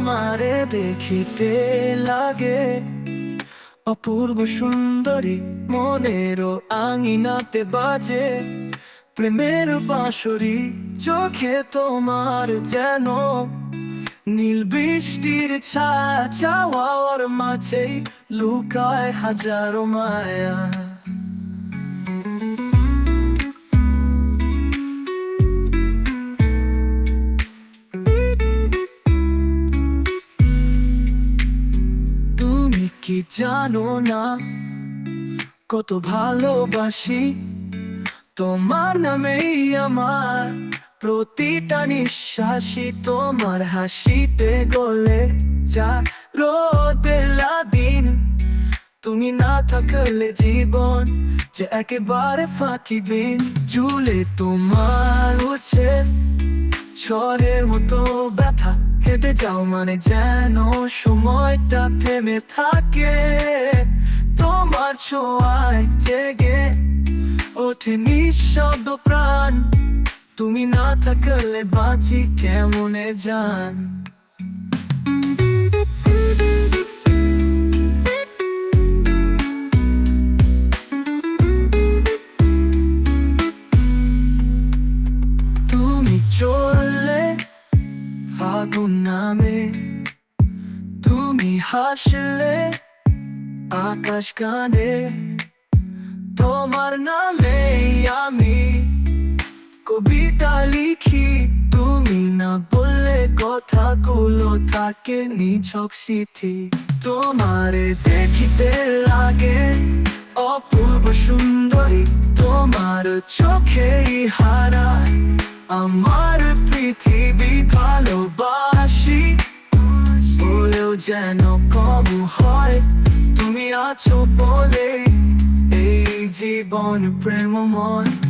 তোমারে দেখিতে লাগে। অপূর্ব সুন্দরী মনেরও আঙিনাতে বাজে। প্রেমের বাঁশরি চোখে তোমার যেন নীল বৃষ্টির ছায়া চাওয়ার মাঝে লুকায় হাজারো মায়া। কি জানো না? কত ভালোবাসি। তোমার নামেই আমার প্রতিটা নিঃশ্বাসই তোমার হাসিতে গলে যা রোদেলা দিন, তুমি না থাকলে জীবন যে একেবারে ফাঁকি বিন। জুলে তোমার উঠছে, ঝড়ের মতো ব্যথা যাও মানে যেন সময়টা থেমে থাকে। তোমার ছোঁয়ায় জেগে ওঠে নিঃশব্দ প্রাণ। তুমি না থাকলে বাঁচি কেমনে জান? ফাগুন নামে। তুমি হাসলে আকাশ গানে তোমার নামে আমি কবিতা লিখি। তুমি না বললে কথাগুলো থাকে নিছক স্মৃতি তোমারে দেখিতে লাগে অপূর্ব সুন্দরী। তোমার চোখেই হারায় আমার পৃথিবী ভালোবাসি। বলেও যেন কম হয় তুমি আছো বলে। এই জীবন প্রেমময়।